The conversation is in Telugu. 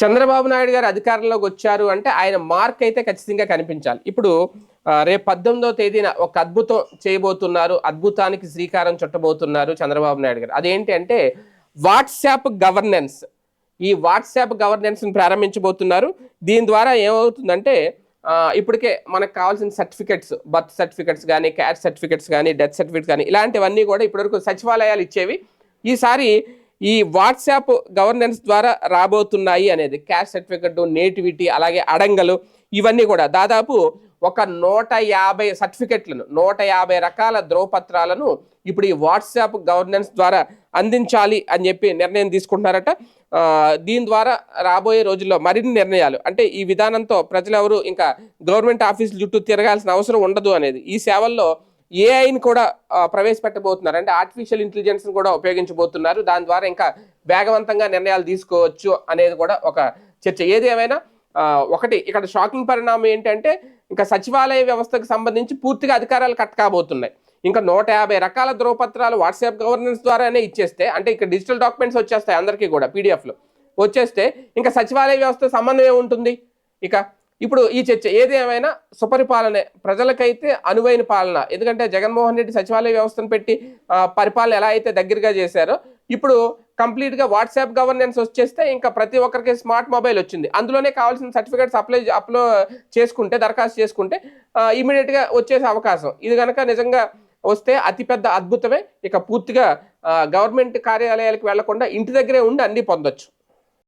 చంద్రబాబు నాయుడు గారు అధికారంలోకి వచ్చారు అంటే ఆయన మార్క్ అయితే ఖచ్చితంగా కనిపించాలి. ఇప్పుడు రేపు పద్దెనిమిదో తేదీన ఒక అద్భుతం చేయబోతున్నారు అద్భుతానికి శ్రీకారం చుట్టబోతున్నారు చంద్రబాబు నాయుడు గారు. అదేంటి అంటే వాట్సాప్ గవర్నెన్స్. ఈ వాట్సాప్ గవర్నెన్స్ని ప్రారంభించబోతున్నారు. దీని ద్వారా ఏమవుతుందంటే ఇప్పటికే మనకు కావాల్సిన సర్టిఫికెట్స్ బర్త్ సర్టిఫికెట్స్ కానీ క్యాస్ట్ సర్టిఫికెట్స్ కానీ డెత్ సర్టిఫికెట్స్ కానీ ఇలాంటివన్నీ కూడా ఇప్పటివరకు సచివాలయాలు ఇచ్చేవి. ఈసారి ఈ వాట్సాప్ గవర్నెన్స్ ద్వారా రాబోతున్నాయి అనేది క్యాస్ట్ సర్టిఫికెట్ నేటివిటీ అలాగే అడంగలు ఇవన్నీ కూడా దాదాపు ఒక నూట యాభై సర్టిఫికెట్లను నూట యాభై రకాల ధ్రువపత్రాలను ఇప్పుడు ఈ వాట్సాప్ గవర్నెన్స్ ద్వారా అందించాలి అని చెప్పి నిర్ణయం తీసుకుంటున్నారట. దీని ద్వారా రాబోయే రోజుల్లో మరిన్ని నిర్ణయాలు. అంటే ఈ విధానంతో ప్రజలెవరూ ఇంకా గవర్నమెంట్ ఆఫీసుల చుట్టూ తిరగాల్సిన అవసరం ఉండదు అనేది. ఈ సేవల్లో ఏఐని కూడా ప్రవేశపెట్టబోతున్నారు. అంటే ఆర్టిఫిషియల్ ఇంటెలిజెన్స్ని కూడా ఉపయోగించబోతున్నారు. దాని ద్వారా ఇంకా వేగవంతంగా నిర్ణయాలు తీసుకోవచ్చు అనేది కూడా ఒక చర్చ. ఏది ఏమైనా ఒకటి ఇక్కడ షాకింగ్ పరిణామం ఏంటంటే ఇంకా సచివాలయ వ్యవస్థకు సంబంధించి పూర్తిగా అధికారాలు కట్ కాబోతున్నాయి ఇంకా నూట యాభై రకాల ధ్రువపత్రాలు వాట్సాప్ గవర్నెన్స్ ద్వారానే ఇచ్చేస్తే అంటే ఇక్కడ డిజిటల్ డాక్యుమెంట్స్ వచ్చేస్తాయి అందరికీ కూడా పీడిఎఫ్లో వచ్చేస్తే ఇంకా సచివాలయ వ్యవస్థ సంబంధం ఏముంటుంది ఇక ఇప్పుడు ఈ చర్చ ఏది ఏమైనా సుపరిపాలనే ప్రజలకైతే అనువైన పాలన. ఎందుకంటే జగన్మోహన్ రెడ్డి సచివాలయ వ్యవస్థను పెట్టి పరిపాలన ఎలా అయితే దగ్గరగా చేశారో ఇప్పుడు కంప్లీట్గా వాట్సాప్ గవర్నెన్స్ వచ్చేస్తే ఇంకా ప్రతి ఒక్కరికి స్మార్ట్ మొబైల్ వచ్చింది. అందులోనే కావాల్సిన సర్టిఫికేట్స్ అప్లై అప్లో చేసుకుంటే దరఖాస్తు చేసుకుంటే ఇమీడియట్గా వచ్చేసే అవకాశం. ఇది కనుక నిజంగా వస్తే అతిపెద్ద అద్భుతమే. ఇక పూర్తిగా గవర్నమెంట్ కార్యాలయాలకు వెళ్ళకుండా ఇంటి దగ్గరే ఉండి అన్ని పొందొచ్చు.